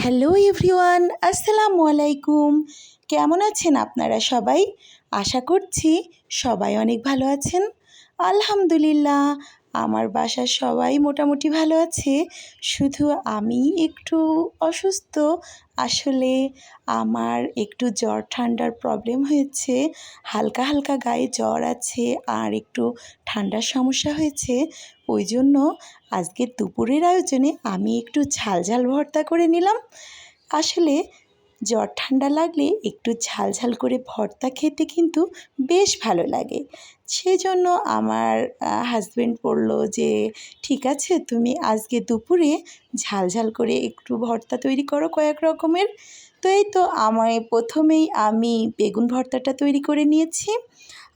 Hello everyone আসসালামু আলাইকুম। কেমন আছেন আপনারা সবাই? আশা করছি সবাই অনেক ভালো আছেন। আলহামদুলিল্লাহ, আমার বাসার সবাই মোটামুটি ভালো আছে। শুধু আমি একটু অসুস্থ। আসলে আমার একটু জ্বর, ঠান্ডার প্রবলেম হয়েছে। হালকা হালকা গায়ে জ্বর আছে আর একটু ঠান্ডার সমস্যা হয়েছে। ওই জন্য আজকে দুপুরের আয়োজনে আমি একটু ঝাল ঝাল ভর্তা করে নিলাম। আসলে জ্বর ঠান্ডা লাগলে একটু ঝাল ঝাল করে ভর্তা খেতে কিন্তু বেশ ভালো লাগে। সেজন্য আমার হাজব্যান্ড বলল যে, ঠিক আছে, তুমি আজকে দুপুরে ঝাল ঝাল করে একটু ভর্তা তৈরি করো কয়েক রকমের। তো এই তো আমায় প্রথমেই আমি বেগুন ভর্তাটা তৈরি করে নিয়েছি।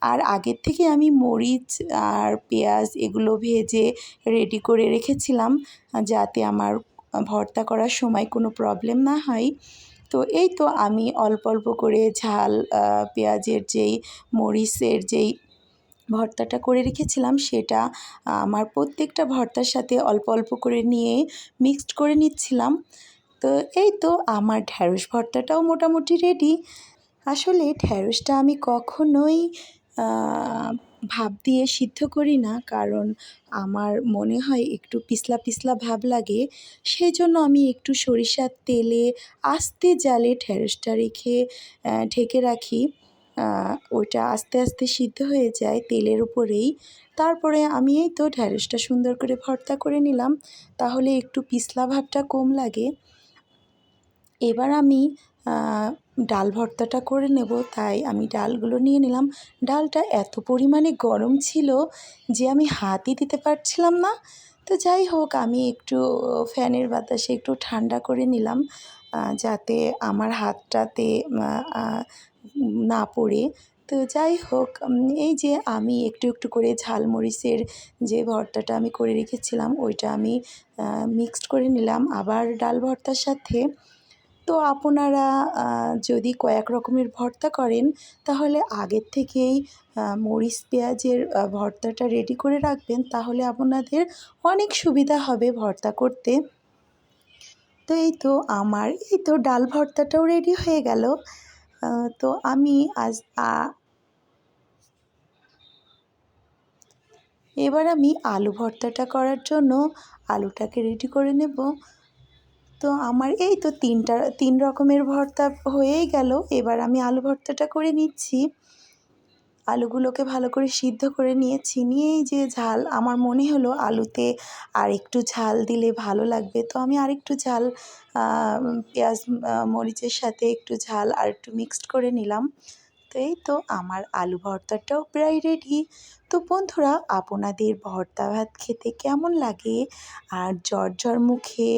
আর আগের থেকে আমি মরিচ আর পেঁয়াজ এগুলো ভেজে রেডি করে রেখেছিলাম, যাতে আমার ভর্তা করার সময় কোনো প্রবলেম না হয়। তো এই তো আমি অল্প অল্প করে ঝাল পেঁয়াজের যেই মরিচের যেই ভর্তাটা করে রেখেছিলাম সেটা আমার প্রত্যেকটা ভর্তার সাথে অল্প অল্প করে নিয়ে মিক্সড করে নিচ্ছিলাম। তো এই তো আমার ঢ্যাঁড়স ভর্তাটাও মোটামুটি রেডি আসলে ঢ্যাঁড়সটা আমি কখনোই ভাপ দিয়ে সিদ্ধ করি না, কারণ আমার মনে হয় একটু পিছলা পিছলা ভাব লাগে। সেই জন্য আমি একটু সরিষার তেলে আস্তে জালে ঢ্যাঁড়সটা রেখে ঢেকে রাখি। ওইটা আস্তে আস্তে সিদ্ধ হয়ে যায় তেলের উপরেই। তারপরে আমি এই তো ঢ্যাঁড়সটা সুন্দর করে ভর্তা করে নিলাম। তাহলে একটু পিছলা ভাবটা কম লাগে। এবার আমি ডাল ভর্তাটা করে নেব। তাই আমি ডালগুলো নিয়ে নিলাম। ডালটা এত পরিমাণে গরম ছিল যে আমি হাতই দিতে পারছিলাম না। তো যাই হোক, আমি একটু, ফ্যানের বাতাসে একটু ঠান্ডা করে নিলাম যাতে আমার হাতটাতে না পড়ে। তো যাই হোক এই যে আমি একটু একটু করে ঝালমরিচের যে ভর্তাটা আমি করে রেখেছিলাম, ওইটা আমি মিক্সড করে নিলাম। আবার ডাল ভর্তার সাথে তো আপনারা যদি কয়েক রকমের ভর্তা করেন, তাহলে আগের থেকেই মরিচ, পেঁয়াজের ভর্তাটা রেডি করে রাখবেন, তাহলে আপনাদের অনেক সুবিধা হবে ভর্তা করতে। তো এই তো আমার, এই তো ডাল ভর্তাটাও রেডি হয়ে গেল। তো আমি আজ এবার আমি আলু ভর্তাটা করার জন্য আলুটাকে রেডি করে নেব। তো আমার এই তো তিনটা, তিন রকমের ভর্তা হয়েই গেল। এবার আমি আলু ভর্তাটা করে নিচ্ছি। আলুগুলোকে ভালো করে সিদ্ধ করে নিয়েছি নিয়েই যে ঝাল, আমার মনে হলো আলুতে আর একটু ঝাল দিলে ভালো লাগবে। তো আমি আরেকটু ঝাল পেঁয়াজ মরিচের সাথে একটু ঝাল আর একটু মিক্সড করে নিলাম। তো এই তো আমার আলু ভর্তাটাও প্রায় রেডি তো বন্ধুরা, আপনাদের ভর্তা ভাত খেতে কেমন লাগে? আর জ্বর মুখে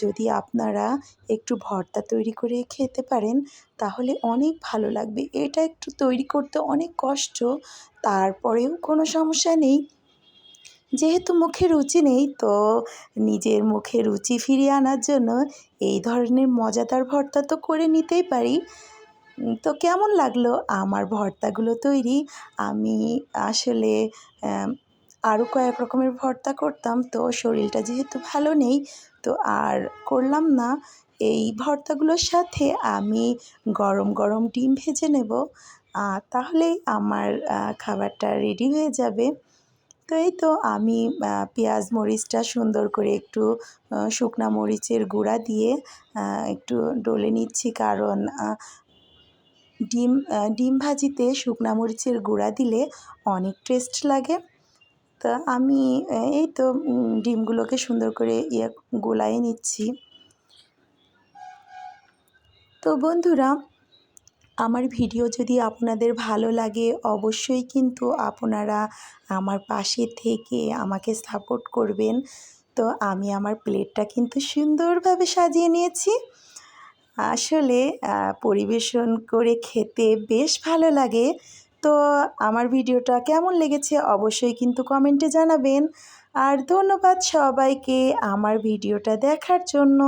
যদি আপনারা একটু ভর্তা তৈরি করে খেতে পারেন, তাহলে অনেক ভালো লাগবে। এটা একটু তৈরি করতে অনেক কষ্ট, তারপরেও কোনো সমস্যা নেই। যেহেতু মুখে রুচি নেই, তো নিজের মুখে রুচি ফিরিয়ে আনার জন্য এই ধরনের মজাদার ভর্তা তো করে নিতেই পারি। তো কেমন লাগল? আমার ভর্তাগুলো তৈরি। আমি আসলে আরও কয়েক রকমের ভর্তা করতাম। তো শরীরটা যেহেতু ভালো নেই, তো আর করলাম না। এই ভর্তাগুলোর সাথে আমি গরম গরম ডিম ভেজে নেব। তাহলেই আমার খাবারটা রেডি হয়ে যাবে। তো এই তো আমি পেঁয়াজ মরিচটা সুন্দর করে একটু শুকনা মরিচের গুঁড়া দিয়ে একটু ডলে নিচ্ছি। কারণ ডিম ডিম ভাজিতে শুকনো মরিচের গুঁড়া দিলে অনেক টেস্ট লাগে। তা আমি এই তো ডিমগুলোকে সুন্দর করে ইয়ে গোলায় নিচ্ছি। তো বন্ধুরা, আমার ভিডিও যদি আপনাদের ভালো লাগে, অবশ্যই কিন্তু আপনারা আমার পাশে থেকে আমাকে সাপোর্ট করবেন। তো আমি আমার প্লেটটা কিন্তু সুন্দরভাবে সাজিয়ে নিয়েছি। আসলে পরিবেশন করে খেতে বেশ ভালো লাগে। তো আমার ভিডিওটা কেমন লেগেছে অবশ্যই কিন্তু কমেন্টে জানাবেন। আর ধন্যবাদ সবাইকে আমার ভিডিওটা দেখার জন্য।